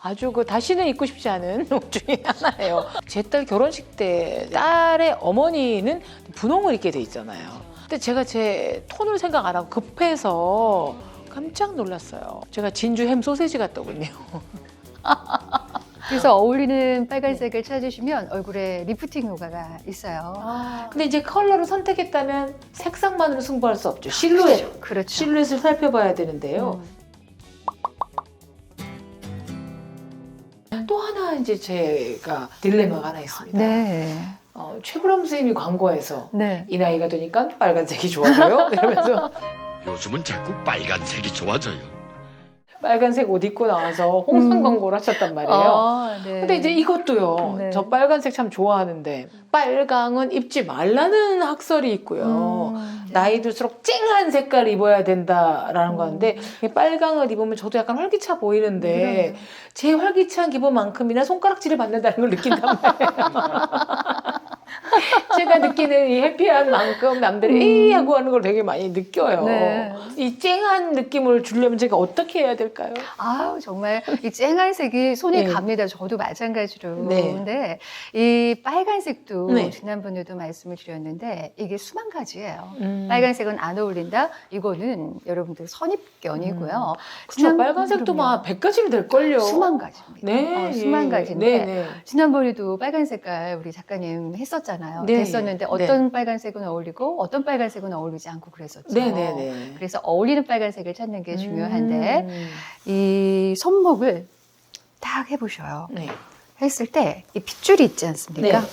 아주 그 다시는 입고 싶지 않은 옷 중에 하나예요. 제 딸 결혼식 때 딸의 어머니는 분홍을 입게 돼 있잖아요. 근데 제가 제 톤을 생각 안 하고 급해서 깜짝 놀랐어요. 제가 진주 햄 소세지 같더군요. 그래서 어울리는 빨간색을 찾으시면 얼굴에 리프팅 효과가 있어요. 근데 이제 컬러를 선택했다면 색상만으로 승부할 수 없죠. 실루엣. 그렇죠. 실루엣을 살펴봐야 되는데요. 음. 또 하나 이제 제가 딜레마가 하나 있습니다. 네. 어, 최불암 선생님이 광고에서 네. 이 나이가 되니까 빨간색이 좋아져요. 이러면서 요즘은 자꾸 빨간색이 좋아져요. 빨간색 옷 입고 나와서 홍삼 음. 광고를 하셨단 말이에요. 아, 네. 근데 이제 이것도요. 네. 저 빨간색 참 좋아하는데 빨강은 입지 말라는 학설이 있고요. 음. 나이 들수록 쨍한 색깔 입어야 된다라는 음. 건데 이 빨강을 입으면 저도 약간 활기차 보이는데 그럼. 제 활기찬 기분만큼이나 손가락질을 받는다는 걸 느낀단 말이에요. 제가 느끼는 이 해피한 만큼 남들이 음. 이 하고 하는 걸 되게 많이 느껴요. 네. 이 쨍한 느낌을 주려면 제가 어떻게 해야 될까요? 아우 정말 이 쨍한 색이 손에 네. 갑니다. 저도 마찬가지로. 네. 근데 이 빨간색도 네. 지난번에도 말씀을 드렸는데 이게 수만 가지예요. 음. 빨간색은 안 어울린다. 이거는 여러분들 선입견이고요. 그렇죠. 빨간색도. 막 100가지는 될걸요. 수만 가지입니다. 네. 어, 수만 예. 가지인데 네, 네. 지난번에도 빨간 색깔 우리 작가님 했었잖아요. 네. 했었는데 어떤 빨간색은 어울리고 어떤 빨간색은 어울리지 않고 그랬었죠. 네, 네, 네. 그래서 어울리는 빨간색을 찾는 게 중요한데 음. 이 손목을 딱 해보셔요. 네. 했을 때 이 핏줄이 있지 않습니까? 네.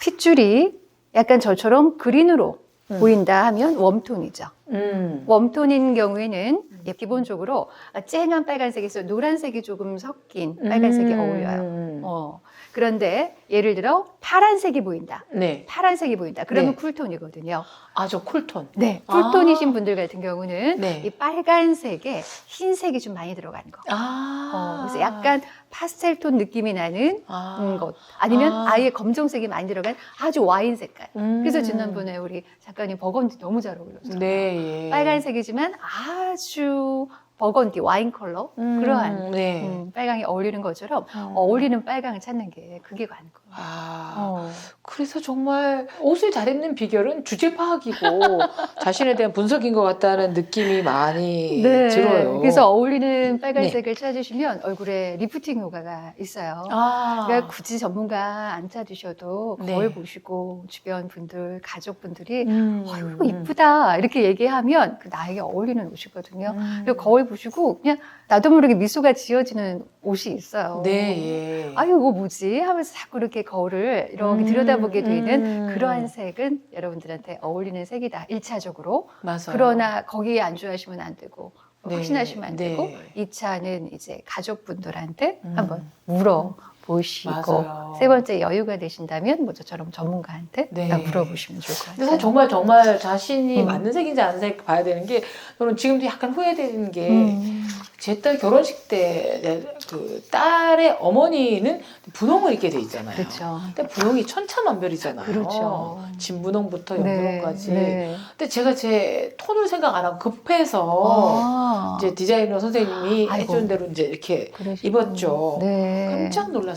핏줄이 약간 저처럼 그린으로 음. 보인다 하면 웜톤이죠. 음. 웜톤인 경우에는 예, 기본적으로 쨍한 빨간색에서 노란색이 조금 섞인 빨간색이 음. 어울려요. 어. 그런데 예를 들어 파란색이 보인다. 네. 파란색이 보인다. 그러면 네. 쿨톤이거든요. 아, 저 쿨톤. 네. 아. 쿨톤이신 분들 같은 경우는 네. 이 빨간색에 흰색이 좀 많이 들어가는 거. 아. 어, 그래서 약간 파스텔톤 느낌이 나는 아. 음, 것. 아니면 아. 아. 예 검정색이 많이 들어간 아주 와인 색깔. 음. 그래서 지난번에 우리 작가님 버건디 너무 잘 어울렸어요. 네, 예. 빨간색이지만 아주 버건디 와인 컬러 음, 그러한 네. 음, 빨강이 어울리는 것처럼 음. 어울리는 빨강을 찾는 게 그게 관건. 아. 어. 그래서 정말 옷을 잘 입는 비결은 주제 파악이고 자신에 대한 분석인 것 같다는 느낌이 많이 들어요. 네. 그래서 어울리는 빨간색을 찾으시면 얼굴에 리프팅 효과가 있어요. 아. 그러니까 굳이 전문가 안 찾으셔도 네. 거울 보시고 주변 분들, 가족분들이 음. 아유 이쁘다 이렇게 얘기하면 그 나에게 어울리는 옷이거든요. 음. 그리고 거울 보시고 그냥 나도 모르게 미소가 지어지는 옷이 있어요. 네, 예. 아유 이거 뭐지 하면서 자꾸 이렇게 거울을 이렇게 음, 들여다보게 되는 음. 그러한 색은 여러분들한테 어울리는 색이다. 일차적으로 맞아요. 그러나 거기에 안주하시면 안 되고 네, 확신하시면 안 네. 되고 이차는 이제 가족분들한테 음. 한번 물어 보시고 맞아요. 세 번째 여유가 되신다면 뭐 저처럼 전문가한테 네. 물어보시면 좋을 것 근데 같아요. 사실 정말 정말 자신이 음. 맞는 색인지 아닌 색 봐야 되는 게 저는 지금도 약간 후회되는 게 음. 제딸 결혼식 때 그 딸의 어머니는 분홍을 입게 돼 있잖아요. 그렇죠. 근데 분홍이 천차만별이잖아요. 그렇죠. 진분홍부터 네, 연분홍까지. 네. 근데 제가 제 톤을 생각 안 하고 급해서 아, 이제 디자이너 선생님이 아이고. 해준 대로 이제 이렇게 그러시구나. 입었죠. 네. 깜짝 놀랐어요.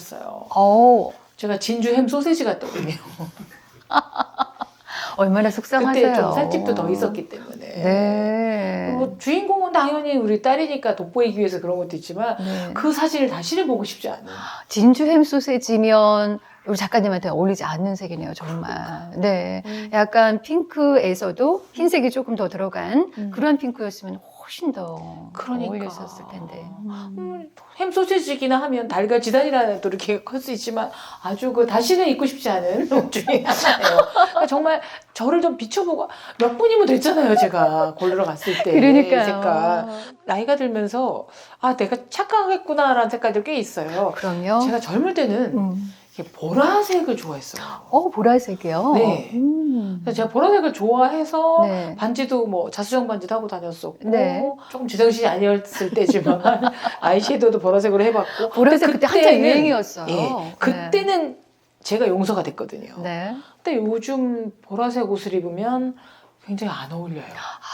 어, 제가 진주 햄 소세지 같더군요. 얼마나 속상하세요. 그때 좀 살집도 더 있었기 때문에. 네. 뭐 주인공은 당연히 우리 딸이니까 돋보이기 위해서 그런 것도 있지만 네. 그 사진을 다시는 보고 싶지 않은. 진주 햄 소세지면 우리 작가님한테 어울리지 않는 색이네요, 정말. 네. 약간 핑크에서도 흰색이 조금 더 들어간 음. 그런 핑크였으면 훨씬 더 그러니까. 어울렸었을 텐데. 음, 햄 소시지기나 하면 달걀 지단이라는 또 이렇게 클 수 있지만 아주 그 다시는 입고 싶지 않은 옷 중에 하나예요. 그러니까 정말 저를 좀 비춰보고 몇 분이면 됐잖아요, 제가 골르러 갔을 때. 그러니까요. 이 색깔. 나이가 들면서 아 내가 착각했구나라는 색깔들 꽤 있어요. 그럼요. 제가 젊을 때는 음. 보라색을 좋아했어요. 어, 보라색이요? 네. 음. 그래서 제가 보라색을 좋아해서 네. 반지도 뭐 자수정 반지도 하고 다녔었고 네. 조금 제 정신이 아니었을 때지만 아이섀도우도 보라색으로 해봤고 보라색 그때 한참 그때는- 유행이었어요. 예, 네. 그때는 제가 용서가 됐거든요. 네. 근데 요즘 보라색 옷을 입으면 굉장히 안 어울려요.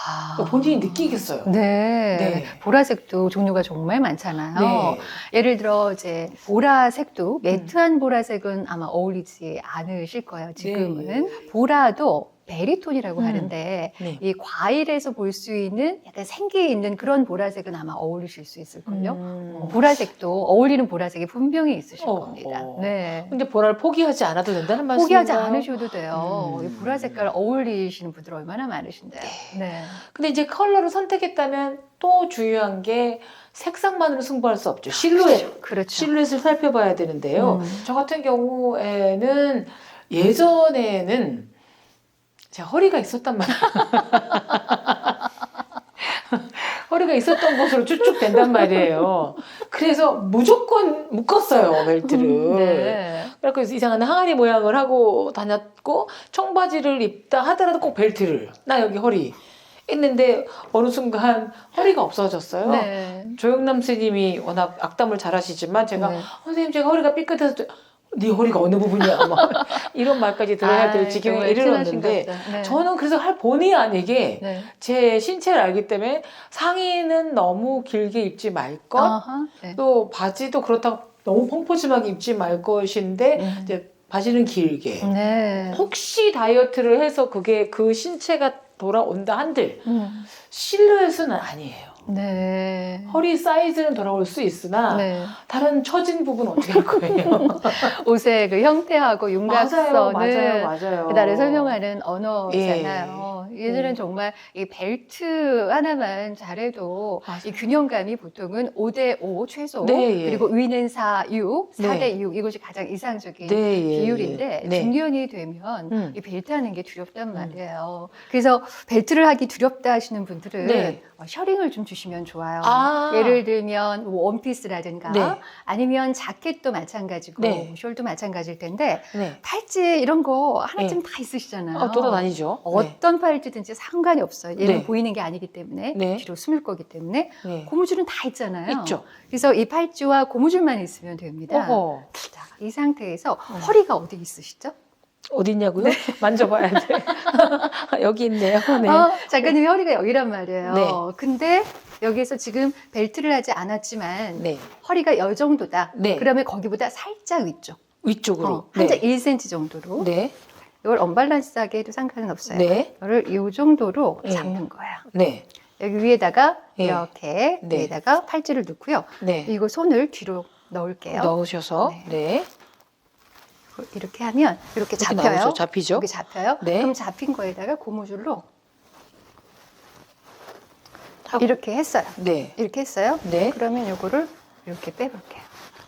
아. 본인이 느끼겠어요. 네. 네. 보라색도 종류가 정말 많잖아요. 네. 예를 들어 이제 보라색도 매트한 보라색은 아마 어울리지 않으실 거예요. 지금은 보라도 베리톤이라고 음. 하는데 네. 이 과일에서 볼 수 있는 약간 생기 있는 그런 보라색은 아마 어울리실 수 있을 걸요. 음. 어, 보라색도 어울리는 보라색이 분명히 있으실 어, 겁니다. 어. 네. 근데 보라를 포기하지 않아도 된다는 말씀인가요? 포기하지 않으셔도 돼요. 음. 이 보라 색깔 어울리시는 분들 얼마나 많으신데요. 네. 근데 이제 컬러를 선택했다면 또 중요한 게 색상만으로 승부할 수 없죠. 실루엣. 그렇죠. 실루엣을 살펴봐야 되는데요. 음. 저 같은 경우에는 예전에는 제가 허리가 있었단 말이에요. 허리가 있었던 곳으로 쭉쭉 된단 말이에요. 그래서 무조건 묶었어요, 벨트를. 네. 그래서 이상한 항아리 모양을 하고 다녔고 청바지를 입다 하더라도 꼭 벨트를 나 여기 허리 했는데 어느 순간 허리가 없어졌어요. 네. 조영남 스님이 워낙 악담을 잘하시지만 제가 네. 선생님 제가 허리가 삐끗해서 저- 네 허리가 어느 부분이야 막 이런 말까지 들어야 될 아, 지경에 이르렀는데. 네. 저는 그래서 할 본의 아니게 네. 제 신체를 알기 때문에 상의는 너무 길게 입지 말 것, 네. 또 바지도 그렇다고 너무 펑퍼짐하게 입지 말 것인데 음. 이제 바지는 길게. 네. 혹시 다이어트를 해서 그게 그 신체가 돌아온다 한들 음. 실루엣은 아니에요. 네. 허리 사이즈는 돌아올 수 있으나 네. 다른 처진 부분 어떻게 할 거예요? 옷의 그 형태하고 맞아요, 맞아요, 맞아요. 그날을 설명하는 언어잖아요. 예. 전엔 음. 정말 이 벨트 하나만 잘해도 맞아요. 이 균형감이 보통은 5대5 최소 네, 예. 그리고 위는 4, 6, 네. 4대6 이것이 가장 이상적인 네, 예, 비율인데 예. 네. 중년이 되면 음. 이 벨트 하는 게 두렵단 말이에요. 그래서 벨트를 하기 두렵다 하시는 분들은 네. 어, 셔링을 좀 주시면 좋아요. 아. 예를 들면 뭐 원피스라든가 네. 아니면 자켓도 마찬가지고 네. 숄도 마찬가지일 텐데 네. 팔찌 이런 거 하나쯤 다 있으시잖아요. 아, 돌아다니죠. 어떤 팔찌든지 상관이 없어요. 얘는 네. 보이는 게 아니기 때문에 네. 뒤로 숨을 거기 때문에 네. 네. 고무줄은 다 있잖아요. 있죠. 그래서 이 팔찌와 고무줄만 있으면 됩니다. 어허. 자, 이 상태에서 음. 허리가 어디 있으시죠? 어딨냐고요? 만져봐야 돼. 여기 있네요. 네. 어, 작가님 허리가 여기란 말이에요. 네. 근데 여기에서 지금 벨트를 하지 않았지만 네. 허리가 이 정도다. 네. 그러면 거기보다 살짝 위쪽. 위쪽으로. 어, 한짝 1cm 정도로. 네. 이걸 언밸런스하게 해도 상관은 없어요. 네. 이거를 이 정도로 네. 잡는 거예요. 네. 여기 위에다가 네. 이렇게 네. 위에다가 팔찌를 넣고요. 네. 이거 손을 뒤로 넣을게요. 넣으셔서 네. 네. 이렇게 하면 이렇게 이렇게 잡혀요. 나오죠. 잡히죠. 여기 잡혀요. 네. 그럼 잡힌 거에다가 고무줄로. 이렇게 했어요. 네. 이렇게 했어요. 네. 그러면 이거를 이렇게 빼볼게요.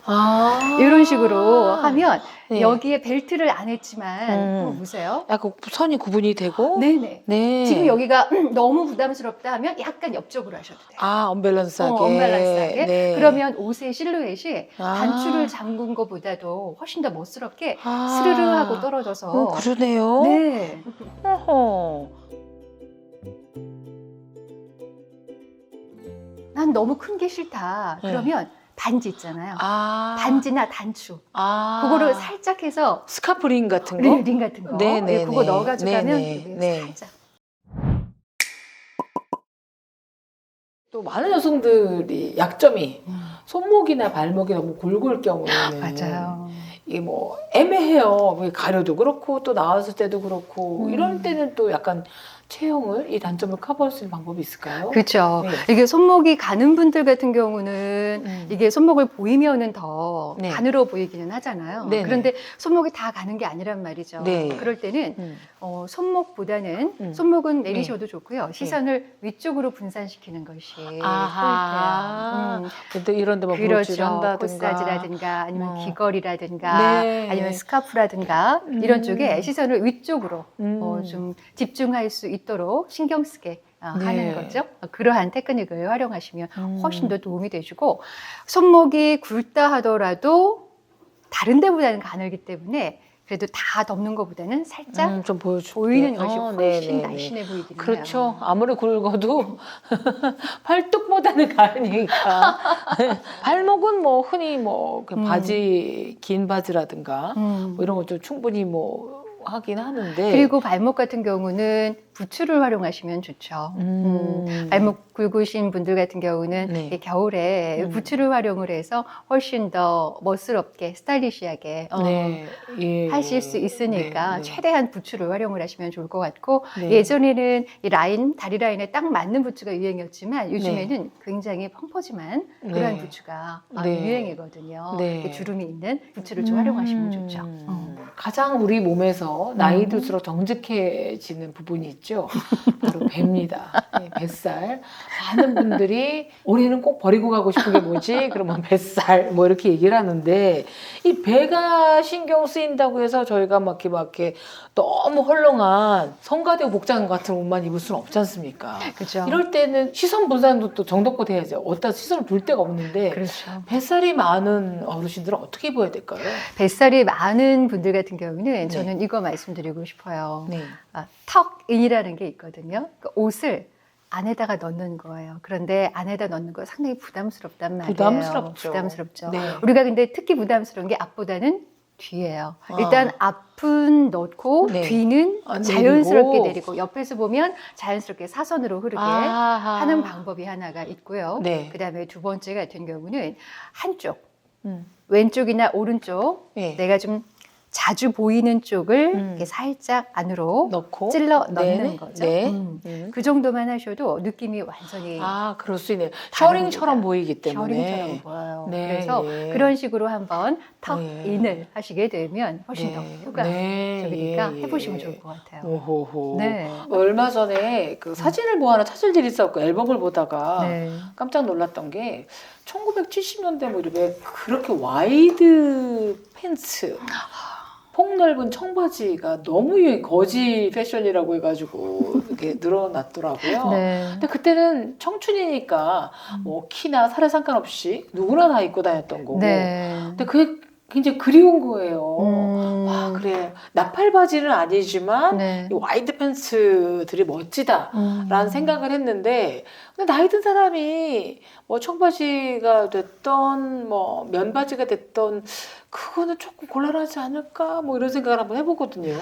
아. 이런 식으로 하면 네. 여기에 벨트를 안 했지만 음. 한번 보세요. 약간 선이 구분이 되고. 네네. 네. 지금 여기가 너무 부담스럽다 하면 약간 옆쪽으로 하셔도 돼요. 아, 언밸런스하게. 어, 언밸런스하게. 네. 그러면 옷의 실루엣이 아. 단추를 잠근 것보다도 훨씬 더 멋스럽게 아. 스르르 하고 떨어져서 어, 그러네요. 네. 어허. 난 너무 큰 게 싫다. 네. 그러면 반지 있잖아요. 아. 반지나 단추. 아. 그거를 살짝 해서 스카프링 같은 거? 링, 링 같은 거. 네, 네, 예, 그거 네. 넣어가지고 네, 하면 네, 네. 살짝. 또 많은 여성들이 약점이 손목이나 발목이 너무 굵을 경우에는 맞아요. 이게 뭐 애매해요. 뭐 가려도 그렇고 또 나왔을 때도 그렇고 음. 이럴 때는 또 약간 체형을 이 단점을 커버할 수 있는 방법이 있을까요? 그렇죠. 네. 이게 손목이 가는 분들 같은 경우는 음. 이게 손목을 보이면은 더 네. 가늘어 보이기는 하잖아요. 네네. 그런데 손목이 다 가는 게 아니란 말이죠. 네. 그럴 때는 음. 어, 손목보다는 음. 손목은 내리셔도 좋고요. 시선을 위쪽으로 분산시키는 것이. 포인트예요. 음. 근데 이런 데 뭐 그렇죠. 한다든가 코사지라든가 아니면 어. 귀걸이라든가 네. 아니면 스카프라든가 음. 이런 쪽에 시선을 위쪽으로 음. 어, 좀 집중할 수 있 도록 신경 쓰게 어, 네. 하는 거죠. 어, 그러한 테크닉을 활용하시면 음. 훨씬 더 도움이 되시고 손목이 굵다 하더라도 다른 데보다는 가늘기 때문에 그래도 다 덮는 것보다는 살짝 음, 좀 보여줄게요. 보이는 것이 어, 훨씬 네네네. 날씬해 보이긴 그렇죠. 해요. 아무리 굵어도 팔뚝보다는 가르니까. 발목은 뭐 흔히 뭐그 음. 바지 긴 바지라든가 음. 뭐 이런 것도 충분히 뭐 하긴 하는데 그리고 발목 같은 경우는 부츠를 활용하시면 좋죠. 음. 음, 발목 굵으신 분들 같은 경우는 네. 이 겨울에 음. 부츠를 활용을 해서 훨씬 더 멋스럽게 스타일리시하게 어, 네, 예. 하실 수 있으니까 네, 네. 최대한 부츠를 활용을 하시면 좋을 것 같고 네. 예전에는 이 라인 다리 라인에 딱 맞는 부츠가 유행이었지만 요즘에는 굉장히 펑퍼짐한 그런 네. 부츠가 아, 네. 유행이거든요. 네. 주름이 있는 부츠를 좀 활용하시면 좋죠. 음. 어. 가장 우리 몸에서 나이 음. 들수록 정직해지는 부분이 있죠. 바로 배입니다. 네, 뱃살. 많은 분들이 올해는 꼭 버리고 가고 싶은 게 뭐지? 그러면 뱃살 뭐 이렇게 얘기를 하는데 이 배가 신경 쓰인다고 해서 저희가 막 이렇게 막 이렇게 너무 헐렁한 성가대 복장 같은 옷만 입을 수는 없지 않습니까? 그죠? 이럴 때는 시선 분산도 또 정도껏 해야죠. 어디다 시선을 둘 데가 없는데 그렇죠. 뱃살이 많은 어르신들은 어떻게 입어야 될까요? 뱃살이 많은 분들 같은 경우는 네. 저는 이거 말씀드리고 싶어요. 네. 아, 턱인이라는 게 있거든요. 그 옷을 안에다가 넣는 거예요. 그런데 안에다 넣는 거 상당히 부담스럽단 말이에요. 부담스럽죠. 부담스럽죠. 네. 우리가 근데 특히 부담스러운 게 앞보다는 뒤예요. 아. 일단 앞은 넣고 네. 뒤는 아, 자연스럽게 내리고. 내리고 옆에서 보면 자연스럽게 사선으로 흐르게 아하. 하는 방법이 하나가 있고요. 네. 그다음에 두 번째 같은 경우는 한쪽 음. 왼쪽이나 오른쪽 네. 내가 좀 자주 보이는 쪽을 음. 이렇게 살짝 안으로 넣고 찔러 넣는 네. 거죠. 네. 음. 음. 그 정도만 하셔도 느낌이 완전히 아, 그럴 수 있네요. 셔링처럼 보이기 때문에. 셔링처럼 보여요. 네, 그래서 예. 그런 식으로 한번 턱 네. 인을 하시게 되면 훨씬 더 네. 효과적이니까 네, 예, 해보시면 예. 좋을 것 같아요. 오호호. 네. 얼마 전에 그 사진을 뭐 하나 찾을 일이 있었고 앨범을 보다가 네. 깜짝 놀랐던 게 1970년대 무렵에 그렇게 와이드 팬츠 폭넓은 청바지가 너무 유행 거지 패션이라고 해가지고 이렇게 늘어났더라고요. 네. 근데 그때는 청춘이니까 뭐 키나 살에 상관없이 누구나 다 입고 다녔던 거고. 네. 근데 그게 굉장히 그리운 거예요. 음. 와 그래 나팔 바지는 아니지만 네. 이 와이드 팬츠들이 멋지다. 음. 라는 생각을 했는데 근데 나이 든 사람이 뭐 청바지가 됐던 뭐 면바지가 됐던 그거는 조금 곤란하지 않을까 뭐 이런 생각을 한번 해보거든요.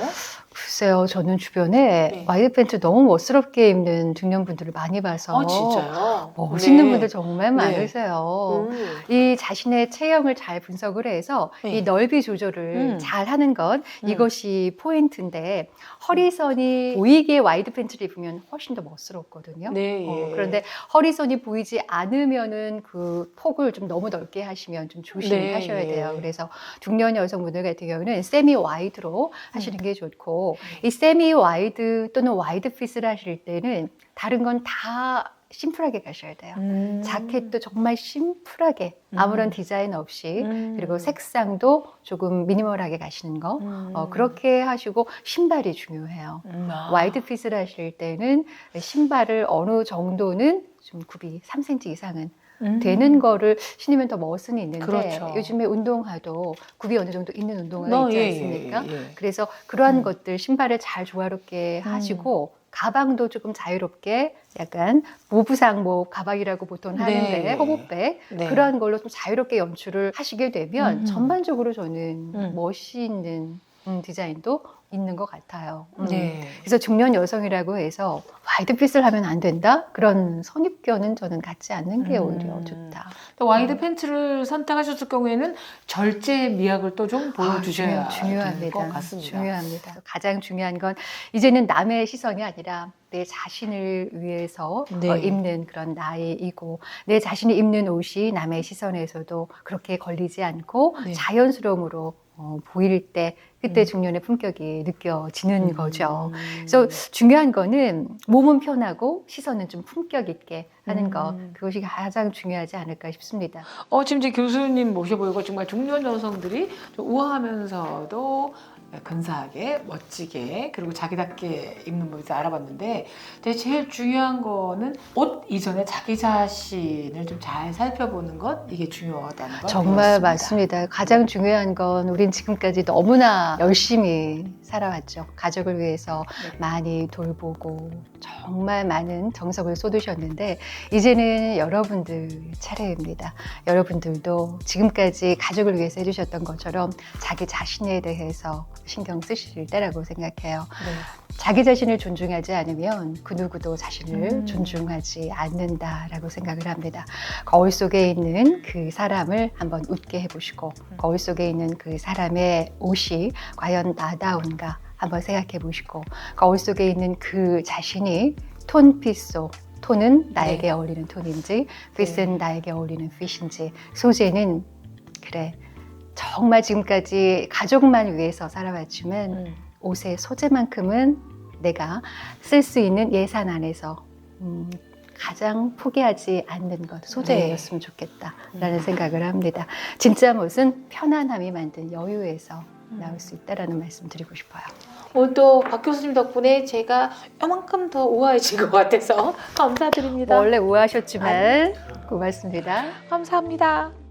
글쎄요, 저는 주변에 네. 와이드 팬츠 너무 멋스럽게 입는 중년분들을 많이 봐서 아 진짜요? 멋있는 네. 분들 정말 네. 많으세요. 음. 이 자신의 체형을 잘 분석을 해서 네. 이 넓이 조절을 음. 잘 하는 것 음. 이것이 포인트인데 허리선이 보이게 와이드 팬츠를 입으면 훨씬 더 멋스럽거든요. 네. 어, 예. 그런데 허리선이 보이지 않으면은 그 폭을 좀 너무 넓게 하시면 좀 조심하셔야 네, 돼요. 예. 그래서 중년 여성분들 같은 경우는 세미 와이드로 음. 하시는 게 좋고 이 세미 와이드 또는 와이드 핏을 하실 때는 다른 건다 심플하게 가셔야 돼요. 음. 자켓도 정말 심플하게 아무런 음. 디자인 없이 음. 그리고 색상도 조금 미니멀하게 가시는 거 음. 어, 그렇게 하시고 신발이 중요해요. 음. 아. 와이드 핏을 하실 때는 신발을 어느 정도는 좀 굽이 3cm 이상은 음. 되는 거를 신으면 더 멋은 있는데 그렇죠. 요즘에 운동화도 굽이 어느 정도 있는 운동화가 너, 있지 예, 예, 않습니까? 예, 예. 그래서 그러한 음. 것들 신발을 잘 조화롭게 음. 하시고 가방도 조금 자유롭게 약간 모부상 뭐 가방이라고 보통 네. 하는데 호보백 네. 그러한 걸로 좀 자유롭게 연출을 하시게 되면 음. 전반적으로 저는 음. 멋있는 음, 디자인도 있는 것 같아요. 음. 네. 그래서 중년 여성이라고 해서 와이드 핏을 하면 안 된다 그런 선입견은 저는 갖지 않는 게 음. 오히려 좋다. 또 와이드 팬츠를 선택하셨을 경우에는 절제 미학을 또 좀 보여주셔야 아, 중요- 될것 같습니다. 중요합니다. 가장 중요한 건 이제는 남의 시선이 아니라 내 자신을 위해서 네. 어, 입는 그런 나이이고 내 자신이 입는 옷이 남의 시선에서도 그렇게 걸리지 않고 네. 자연스러움으로 어, 보일 때 그때 음. 중년의 품격이 느껴지는 거죠. 음. 그래서 중요한 거는 몸은 편하고 시선은 좀 품격 있게 하는 음. 거 그것이 가장 중요하지 않을까 싶습니다. 어, 지금 이제 교수님 모셔보고 정말 중년 여성들이 좀 우아하면서도 근사하게, 멋지게, 그리고 자기답게 입는 모습을 알아봤는데, 근데 제일 중요한 거는 옷 이전에 자기 자신을 좀 잘 살펴보는 것, 이게 중요하다는 거. 정말 맞습니다. 가장 중요한 건 우린 지금까지 너무나 열심히 살아왔죠. 가족을 위해서 네. 많이 돌보고 정말 많은 정성을 쏟으셨는데 이제는 여러분들 차례입니다. 여러분들도 지금까지 가족을 위해서 해주셨던 것처럼 자기 자신에 대해서 신경 쓰실 때라고 생각해요. 자기 자신을 존중하지 않으면 그 누구도 자신을 음. 존중하지 않는다라고 생각을 합니다. 거울 속에 있는 그 사람을 한번 웃게 해보시고 음. 거울 속에 있는 그 사람의 옷이 과연 나다운가 한번 생각해 보시고 거울 속에 있는 그 자신이 톤피소 톤은 나에게 네. 어울리는 톤인지 핏은 나에게 어울리는 핏인지 소재는 그래 정말 지금까지 가족만 위해서 살아왔지만 음. 옷의 소재만큼은 내가 쓸 수 있는 예산 안에서 음, 가장 포기하지 않는 것 소재였으면 좋겠다라는 음. 생각을 합니다. 진짜 옷은 편안함이 만든 여유에서 음. 나올 수 있다라는 말씀 드리고 싶어요. 오늘 또 박 교수님 덕분에 제가 요만큼 더 우아해진 것 같아서 감사드립니다. 원래 우아하셨지만 고맙습니다. 감사합니다.